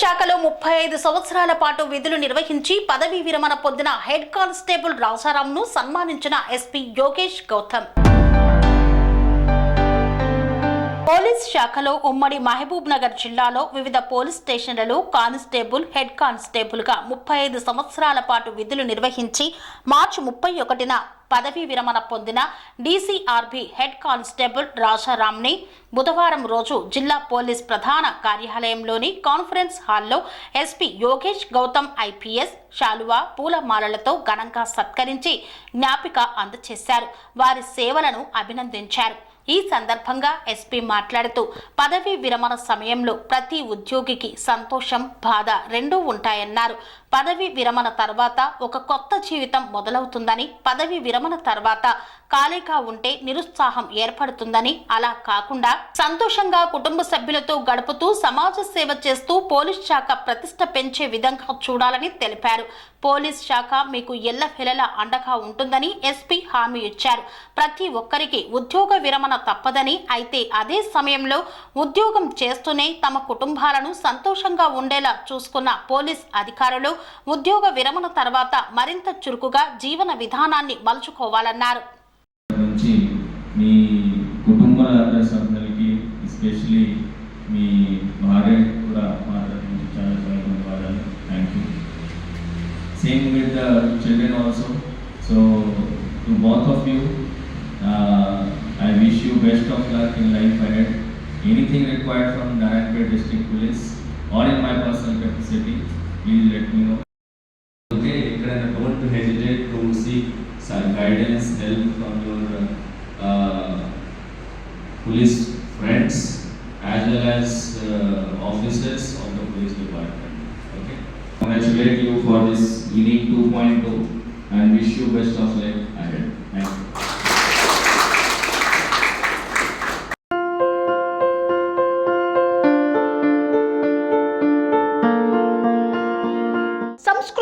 శాఖలో ముప్పై ఐదు సంవత్సరాల పాటు విధులు నిర్వహించి పదవీ విరమణ పొందిన హెడ్ కానిస్టేబుల్ రాజారాంను సన్మానించిన ఎస్పీ యోగేష్ గౌతమ్. పోలీస్ శాఖలో ఉమ్మడి మహబూబ్ నగర్ జిల్లాలో వివిధ పోలీస్ స్టేషన్లలో కానిస్టేబుల్ హెడ్ కానిస్టేబుల్గా ముప్పై ఐదు సంవత్సరాల పాటు విధులు నిర్వహించి మార్చి ముప్పై ఒకటిన పదవీ విరమణ పొందిన డీసీఆర్బీ హెడ్ కానిస్టేబుల్ రాజారామ్ని బుధవారం రోజు జిల్లా పోలీస్ ప్రధాన కార్యాలయంలోని కాన్ఫరెన్స్ హాల్లో ఎస్పీ యోగేష్ గౌతమ్ ఐపీఎస్ శాలువా పూలమాలలతో ఘనంగా సత్కరించి జ్ఞాపిక అందజేశారు వారి సేవలను అభినందించారు. ఈ సందర్భంగా ఎస్పీ మాట్లాడుతూ పదవీ విరమణ సమయంలో ప్రతి ఉద్యోగికి సంతోషం బాధ రెండూ ఉంటాయన్నారు. పదవి విరమణ తర్వాత ఒక కొత్త జీవితం మొదలవుతుందని పదవి విరమణ తర్వాత ఖాళీగా ఉంటే నిరుత్సాహం ఏర్పడుతుందని అలా కాకుండా సంతోషంగా కుటుంబ సభ్యులతో గడుపుతూ సమాజ సేవ చేస్తూ పోలీస్ శాఖ ప్రతిష్ట పెంచే విధంగా చూడాలని తెలిపారు. పోలీస్ శాఖ మీకు ఎల్లవెల్లలా అండగా ఉంటుందని ఎస్పీ హామీ ఇచ్చారు. ప్రతి ఒక్కరికి ఉద్యోగ విరమణ తప్పదని అయితే అదే సమయంలో ఉద్యోగం చేస్తూనే తమ కుటుంబాలను సంతోషంగా ఉండేలా చూసుకున్న పోలీస్ అధికారులు ఉద్యోగ విరమణ తర్వాత మరింత చురుకుగా జీవన విధానాన్ని మలుచుకోవాలన్నారు. మీ కుటుంబ సభ్యులకి ఎస్పెషలీ మీ భార్య కూడా చాలా చాలా ధన్యవాదాలు thank you same with children also so to both of you I wish you best of luck in life ahead anything required from Narayanpet district police all in my some capacity, please let me know. Okay, and don't hesitate to seek some guidance, help from your uh, police friends as well as uh, officers of the police department. Okay, congratulate you for this unique 2.0 and wish you best of luck.